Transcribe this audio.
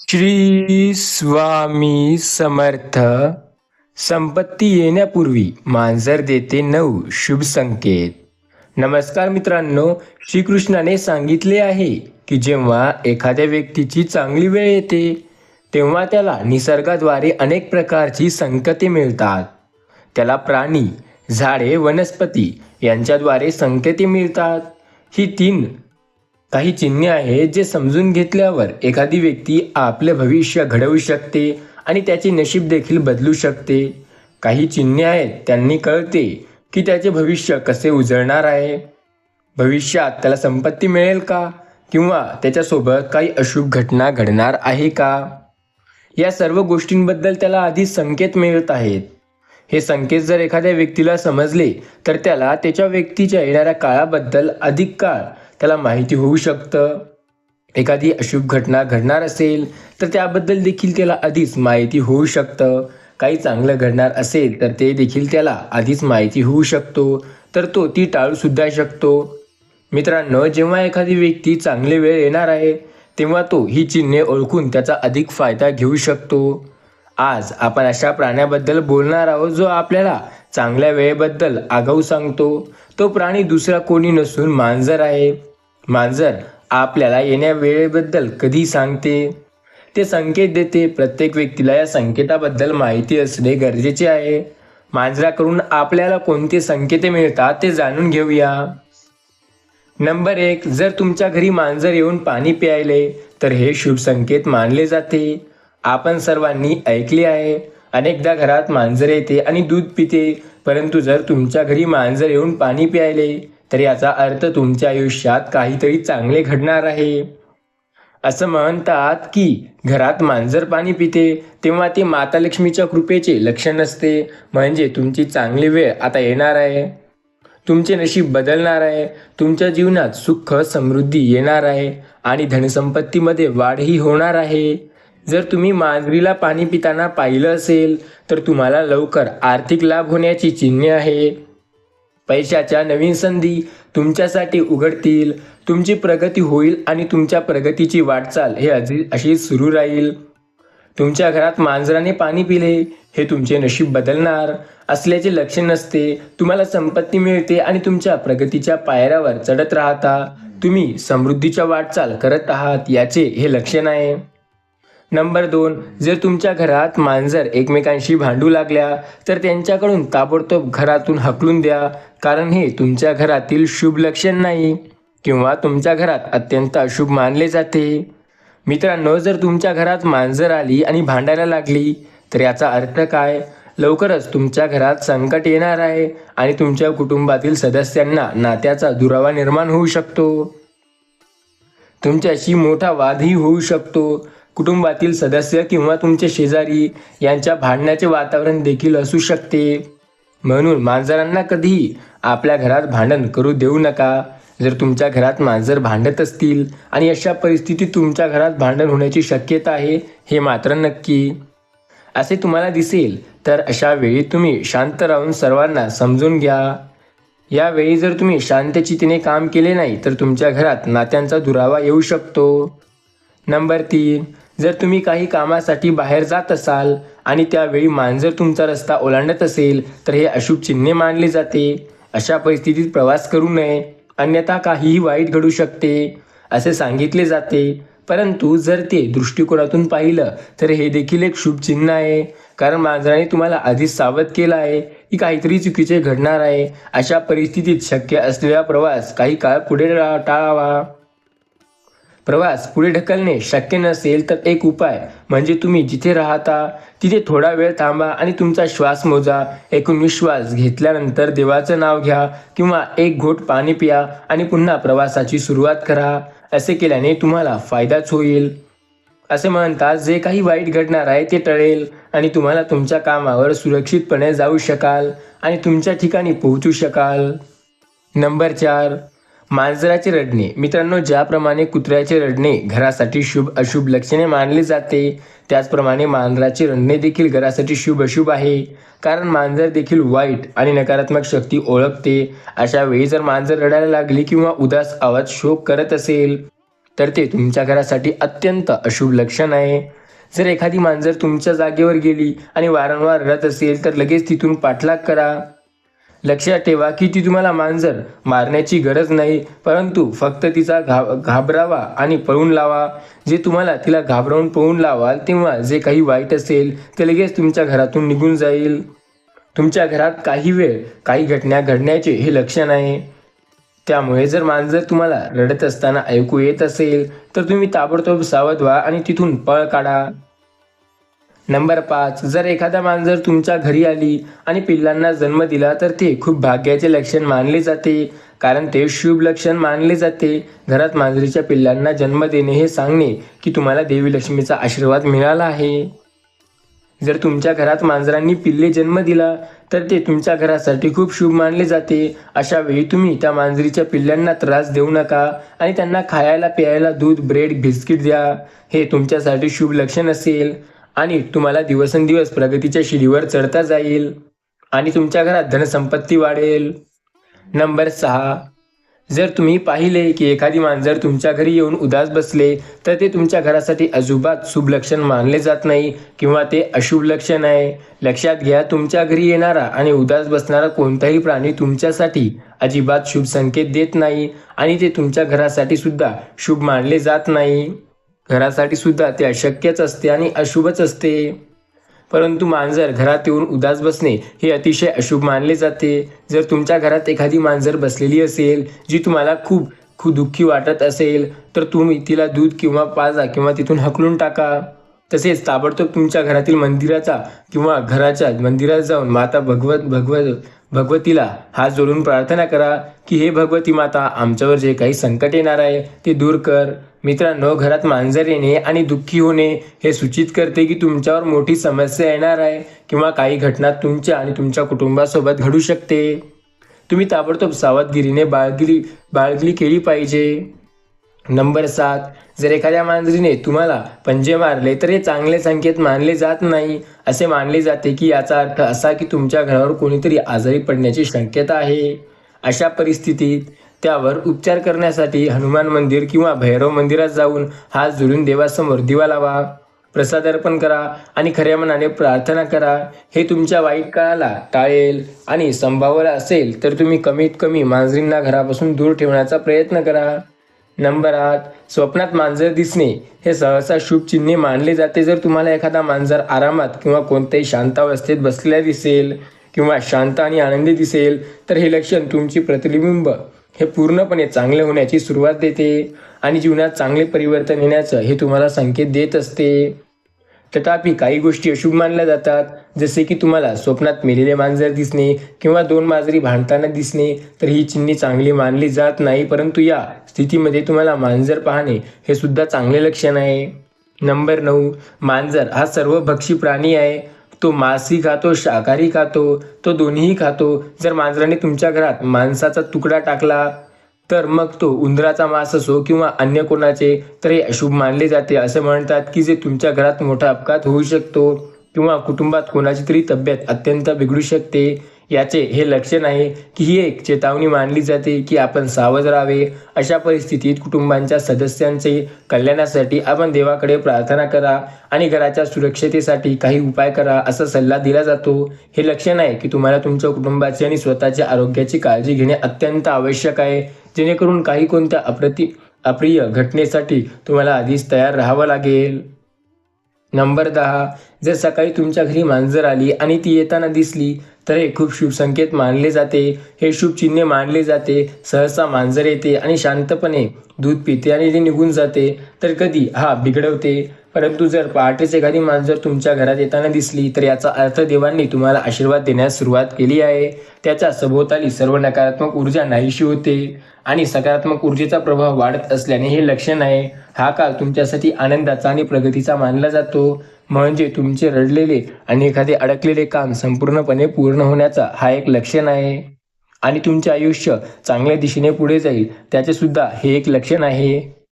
श्री स्वामी समर्थ. संपत्ती येण्यापूर्वी मांजर देते नऊ शुभ संकेत. नमस्कार मित्रांनो श्रीकृष्णाने सांगितले आहे की जेव्हा एखाद्या व्यक्तीची चांगली वेळ येते तेव्हा त्याला निसर्गाद्वारे अनेक प्रकारची संकते मिळतात. त्याला प्राणी झाडे वनस्पती यांच्याद्वारे संकेते मिळतात. ही तीन काही चिन्हे आहेत जे समजून घेतल्यावर एखादी व्यक्ती आपले भविष्य घडवू शकते आणि त्याचे नशीब देखील बदलू शकते. काही चिन्हे आहेत त्यांनी कळते की त्याचे भविष्य कसे उजळणार आहे. भविष्यात त्याला संपत्ती मिळेल का? किंवा त्याच्यासोबत काही अशुभ घटना घडणार आहे का? या सर्व गोष्टींबद्दल त्याला आधी संकेत मिळत आहेत. हे संकेत जर एखाद्या व्यक्तीला समजले तर त्याला त्याच्या व्यक्तीच्या येणाऱ्या काळाबद्दल अधिक काळ त्याला माहिती होऊ शकतं. एखादी अशुभ घटना घडणार असेल तर त्याबद्दल देखील त्याला आधीच माहिती होऊ शकतं. काही चांगलं घडणार असेल तर ते देखील त्याला आधीच माहिती होऊ शकतो. तर तो ती टाळूसुद्धा शकतो. मित्रांनो जेव्हा एखादी व्यक्ती चांगली वेळ येणार आहे तेव्हा तो ही चिन्हे ओळखून त्याचा अधिक फायदा घेऊ शकतो. आज आपण अशा प्राण्याबद्दल बोलणार आहोत जो आपल्याला चांगल्या वेळेबद्दल आगाऊ सांगतो. तो प्राणी दुसरा कोणी नसून मांजर आहे. मांजर आपल्याला येण्या वेळेबद्दल कधी सांगते? ते संकेत देते. प्रत्येक व्यक्तीला या संकेताबद्दल माहिती असणे गरजेचे आहे. मांजराकडून आपल्याला कोणते संकेत मिळतात ते जाणून घेऊया. नंबर एक जर तुमच्या घरी मांजर येऊन पाणी प्यायले तर हे शुभ संकेत मानले जाते. आपण सर्वांनी ऐकले आहे. अनेकदा घरात मांजर येते आणि दूध पिते परंतु जर तुमच्या घरी मांजर येऊन पाणी प्यायले तर याचा अर्थ तुमच्या आयुष्यात काहीतरी चांगले घडणार आहे. असं म्हणतात की घरात मांजर पाणी पिते तेव्हा ते माता लक्ष्मीच्या कृपेचे लक्षण असते म्हणजे तुमची चांगली वेळ आता येणार आहे. तुमचे नशीब बदलणार आहे. तुमच्या जीवनात सुख समृद्धी येणार आहे आणि धनसंपत्तीमध्ये वाढही होणार आहे. जर तुम्ही मांजरीला पाणी पिताना पाहिलं असेल तर तुम्हाला लवकर आर्थिक लाभ होण्याची चिन्हे आहे. पैशाच्या नवीन संधी तुमच्यासाठी उघडतील. तुमची प्रगती होईल आणि तुमच्या प्रगतीची वाटचाल हे अजी अशी सुरू राहील. तुमच्या घरात मांजराने पाणी पिले हे तुमचे नशीब बदलणार. असल्याचे लक्षण नसते. तुम्हाला संपत्ती मिळते आणि तुमच्या प्रगतीच्या पायऱ्यावर चढत राहता. तुम्ही समृद्धीच्या वाटचाल करत आहात याचे हे लक्षण आहे. नंबर दोन जर तुमच्या घरात मांजर एकमेकांशी भांडू लागल्या तर त्यांच्याकडून ताबडतोब घरातून हकलून द्या कारण हे तुमच्या घरातील शुभ लक्षण नाही किंवा तुमच्या घरात अत्यंत अशुभ मानले जाते. मित्रांनो जर तुमच्या घरात मांजर आली आणि भांडायला लागली तर याचा अर्थ काय? लवकरच तुमच्या घरात संकट येणार आहे आणि तुमच्या कुटुंबातील सदस्यांना नात्याचा दुरावा निर्माण होऊ शकतो. तुमच्याशी मोठा वादही होऊ शकतो. कुटुंबातील सदस्य किंवा तुमचे शेजारी यांच्या भांडण्याचे वातावरण देखील असू शकते. म्हणून मांजरांना कधीही आपल्या घरात भांडण करू देऊ नका. जर तुमच्या घरात मांजर भांडत असतील आणि अशा परिस्थितीत तुमच्या घरात भांडण होण्याची शक्यता आहे हे मात्र नक्की. असे तुम्हाला दिसेल तर अशा वेळी तुम्ही शांत राहून सर्वांना समजून घ्या. यावेळी जर तुम्ही शांतचितीने काम केले नाही तर तुमच्या घरात नात्यांचा दुरावा येऊ शकतो. नंबर तीन जर तुम्ही काही कामासाठी बाहेर जात असाल आणि त्यावेळी मांजर तुमचा रस्ता ओलांडत असेल तर हे अशुभ चिन्हे मानले जाते. अशा परिस्थितीत प्रवास करू नये. अन्यथा काहीही वाईट घडू शकते असे सांगितले जाते. परंतु जर ते दृष्टिकोनातून पाहिलं तर हे देखील एक शुभ चिन्ह आहे. कारण मांजराने तुम्हाला आधीच सावध केलं आहे की काहीतरी चुकीचे घडणार आहे. अशा परिस्थितीत शक्य असलेला प्रवास काही काळ पुढे रा- टाळावा. प्रवास पुढे ढकलणे शक्य नसेल तर एक उपाय म्हणजे तुम्ही जिथे राहता तिथे थोडा वेळ थांबा आणि तुमचा श्वास मोजा. एकूण विश्वास घेतल्यानंतर देवाचं नाव घ्या किंवा एक घोट पाणी पिया आणि पुन्हा प्रवासाची सुरुवात करा. असे केल्याने तुम्हाला फायदाच होईल. असे म्हणतात जे काही वाईट घडणार आहे ते टळेल आणि तुम्हाला तुमच्या कामावर सुरक्षितपणे जाऊ शकाल आणि तुमच्या ठिकाणी पोहोचू शकाल. नंबर चार मांजराचे रडणे. मित्रांनो ज्याप्रमाणे कुत्र्याचे रडणे घरासाठी शुभ अशुभ लक्षणे मानले जाते त्याचप्रमाणे मांजराचे रडणे देखील घरासाठी शुभ अशुभ आहे. कारण मांजर देखील वाईट आणि नकारात्मक शक्ती ओळखते. अशा वेळी जर मांजर रडायला लागली किंवा उदास आवाज शोक करत असेल तर ते तुमच्या घरासाठी अत्यंत अशुभ लक्षण आहे. जर एखादी मांजर तुमच्या जागेवर गेली आणि वारंवार रडत असेल तर लगेच तिथून पाठलाग करा. लक्षात ठेवा की ती तुम्हाला मांजर मारण्याची गरज नाही परंतु फक्त तिचा घा घाबरावा आणि पळून लावा. जे तुम्हाला तिला घाबरवून पळून लावाल तेव्हा जे काही वाईट असेल ते लगेच तुमच्या घरातून निघून जाईल. तुमच्या घरात काही वेळ काही घटना घडण्याचे हे लक्षण आहे. त्यामुळे जर मांजर तुम्हाला रडत असताना ऐकू येत असेल तर तुम्ही ताबडतोब सावध व्हा आणि तिथून पळ काढा. नंबर पाच जर एखादा मांजर तुमच्या घरी आली आणि पिल्लांना जन्म दिला तर ते खूप भाग्याचे लक्षण मानले जाते. कारण ते शुभ लक्षण मानले जाते. घरात मांजरीच्या पिल्लांना जन्म देणे हे सांगणे की तुम्हाला देवी लक्ष्मीचा आशीर्वाद मिळाला आहे. जर तुमच्या घरात मांजरांनी पिल्ले जन्म दिला तर ते तुमच्या घरासाठी खूप शुभ मानले जाते. अशा वेळी तुम्ही त्या मांजरीच्या पिल्लांना त्रास देऊ नका आणि त्यांना खायला प्यायला दूध ब्रेड बिस्किट द्या. हे तुमच्यासाठी शुभ लक्षण असेल. आणि तुम्हाला दिवसेंदिवस प्रगतीच्या शिडीवर चढता जाईल आणि तुमच्या घरात धनसंपत्ती वाढेल. नंबर सहा जर तुम्ही पाहिले की एखादी मांजर तुमच्या घरी येऊन उदास बसले तर ते तुमच्या घरासाठी अजिबात शुभ लक्षण मानले जात नाही किंवा ते अशुभ लक्षण आहे. लक्षात घ्या तुमच्या घरी येणारा आणि उदास बसणारा कोणताही प्राणी तुमच्यासाठी अजिबात शुभ संकेत देत नाही आणि ते तुमच्या घरासाठी सुद्धा शुभ मानले जात नाही. घरासाठी सुद्धा ते अशक्यच असते आणि अशुभच असते. परंतु मांजर घरात येऊन उदास बसणे हे अतिशय अशुभ मानले जाते. जर तुमच्या घरात एखादी मांजर बसलेली असेल जी तुम्हाला खूप खूप दुःखी वाटत असेल तर तुम्ही तिला दूध किंवा पाजा किंवा तिथून हकलून टाका. तसेच ताबडतोब तुमच्या घरातील मंदिराचा किंवा घराच्या मंदिरात जाऊन माता भगवत भगवत भगवतीला हात जोडून प्रार्थना करा की हे भगवती माता आमच्यावर जे काही संकट येणार आहे ते दूर कर. मित्रांनो घरात मांजर येणे आणि दुःखी होणे हे सूचित करते की तुमच्यावर मोठी समस्या येणार आहे किंवा काही घटना तुमच्या आणि तुमच्या कुटुंबासोबत घडू शकते. तुम्ही ताबडतोब सावधगिरीने बाळगिरी बाळगली केली पाहिजे. नंबर सात जर एखाद्या मांजरीने तुम्हाला पंजे मारले तर हे चांगले संकेत मानले जात नाही. असे मानले जाते की याचा अर्थ असा की तुमच्या घरावर कोणीतरी आजारी पडण्याची शक्यता आहे. अशा परिस्थितीत त्यावर उपचार करण्यासाठी हनुमान मंदिर किंवा भैरव मंदिरात जाऊन हात जोडून देवासमोर दिवा लावा. प्रसाद अर्पण करा आणि खऱ्या मनाने प्रार्थना करा. हे तुमच्या वाईट काळाला टाळेल आणि संभावला असेल तर तुम्ही कमीत कमी मांजरींना घरापासून दूर ठेवण्याचा प्रयत्न करा. नंबर आठ स्वप्नात मांजर दिसणे. हे सहसा शुभ चिन्हे मानले जाते. जर तुम्हाला एखादा मांजर आरामात किंवा कोणत्याही शांतावस्थेत बसलेला दिसेल किंवा शांत आणि आनंदी दिसेल तर हे लक्षण तुमची प्रतिबिंब हे पूर्णपणे चांगले होण्याची सुरुवात देते आणि जीवनात चांगले परिवर्तन येण्याचं हे तुम्हाला संकेत देत असते. तथापि काही गोष्टी अशुभ मानल्या जातात. जसे की तुम्हाला स्वप्नात मेलेले मांजर दिसणे किंवा दोन मांजरी भांडताना दिसणे तर ही चिन्हे चांगली मानली जात नाही परंतु या स्थितीमध्ये तुम्हाला मांजर पाहणे हे सुद्धा चांगले लक्षण आहे. नंबर नऊ मांजर हा सर्व भक्षी प्राणी आहे. तो मांसही खातो शाकाहारी खातो तो दोन्हीही खातो. जर मांजराने तुमच्या घरात मांसाचा तुकडा टाकला तर मग तो उंदराचा मांस असो किंवा अन्य कोणाचे तर हे अशुभ मानले जाते. असे म्हणतात की जे तुमच्या घरात मोठा अपघात होऊ शकतो किंवा कुटुंबात कोणाची तरी तब्येत अत्यंत बिघडू शकते. याचे हे लक्षण आहे की ही एक चेतावणी मानली जाते की आपण सावध राहावे. अशा परिस्थितीत कुटुंबांच्या सदस्यांचे कल्याणासाठी आपण देवाकडे प्रार्थना करा आणि घराच्या सुरक्षतेसाठी काही उपाय करा असा सल्ला दिला जातो. हे लक्षण आहे की तुम्हाला तुमच्या कुटुंबाची आणि स्वतःच्या आरोग्याची काळजी घेणे अत्यंत आवश्यक आहे. जेणेकरून काही कोणत्या अप्रति अप्रिय घटनेसाठी तुम्हाला आधीच तयार राहावं लागेल. नंबर दहा. जर सकाळी तुमच्या घरी मांजर आली आणि ती येताना दिसली तर हे खूप शुभ संकेत मानले जाते. हे शुभ चिन्हे मानले जाते. सहसा मांजर येते आणि शांतपणे दूध पिते आणि ते निघून जाते. तर कधी? हा बिघडवते. परंतु जर पहाटेच एखादी मांजर तुमच्या घरात येताना दिसली तर याचा अर्थ देवांनी तुम्हाला आशीर्वाद देण्यास सुरुवात केली आहे. त्याच्या सभोवताली सर्व नकारात्मक ऊर्जा नाहीशी होते आणि सकारात्मक ऊर्जेचा प्रभाव वाढत असल्याने हे लक्षण आहे. हा काळ तुमच्यासाठी आनंदाचा आणि प्रगतीचा मानला जातो. म्हणजे तुमचे रडलेले आणि एखादे अडकलेले काम संपूर्णपणे पूर्ण होण्याचा हा एक लक्षण आहे. आणि तुमचे आयुष्य चांगल्या दिशेने पुढे जाईल त्याचे सुद्धा हे एक लक्षण आहे.